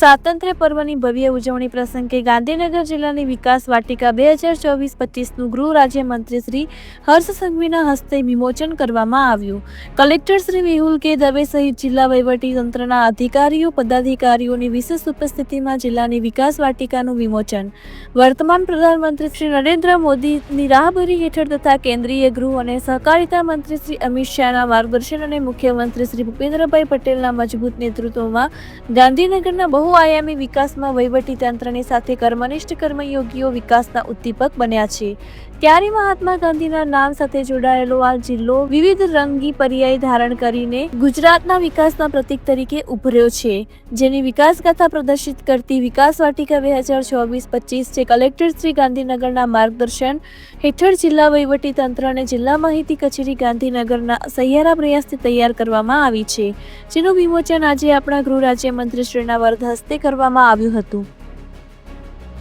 સ્વાતંત્ર્ય પર્વની ભવ્ય ઉજવણી પ્રસંગે ગાંધીનગર જિલ્લાની વિકાસ વાટિકા બે હજાર ચોવીસ પચીસનું ગૃહ રાજ્યમંત્રી શ્રી હર્ષ સંઘવીના હસ્તે વિમોચન કરવામાં આવ્યું. કલેક્ટર શ્રી મેહુલ કે દવે સહિત જિલ્લા વહીવટી તંત્રના અધિકારીઓ, પદાધિકારીઓની વિશેષ ઉપસ્થિતિમાં જિલ્લાની વિકાસ વાટિકાનું વિમોચન. વર્તમાન પ્રધાનમંત્રી શ્રી નરેન્દ્ર મોદીની રાહબરી હેઠળ તથા કેન્દ્રીય ગૃહ અને સહકારિતા મંત્રી શ્રી અમિત શાહના માર્ગદર્શન અને મુખ્યમંત્રી શ્રી ભૂપેન્દ્રભાઈ પટેલના મજબૂત નેતૃત્વમાં ગાંધીનગરના બહુઆયામી વિકાસમાં વહીવટી તંત્રની સાથે કર્મનિષ્ઠ કર્મયોગીઓ વિકાસના ઉદ્દીપક બન્યા છે. ત્યારે મહાત્મા ગાંધીના નામ સાથે જોડાયેલો આ જિલ્લો વિવિધ રંગી પર્યાય ધારણ કરીને ગુજરાતના વિકાસના પ્રતીક તરીકે ઉભર્યો છે. જેની વિકાસ ગાથા પ્રદર્શિત કરતી વિકાસ વાટિકા બે હજાર ચોવીસ પચીસ છે કલેક્ટર શ્રી ગાંધીનગરના માર્ગદર્શન હેઠળ જિલ્લા વહીવટી તંત્ર અને જિલ્લા માહિતી કચેરી ગાંધીનગરના સહિયારા પ્રયાસથી તૈયાર કરવામાં આવી છે. જેનું વિમોચન આજે આપણા ગૃહ રાજ્યમંત્રી શ્રીના વરદ હસ્તે કરવામાં આવ્યું હતું.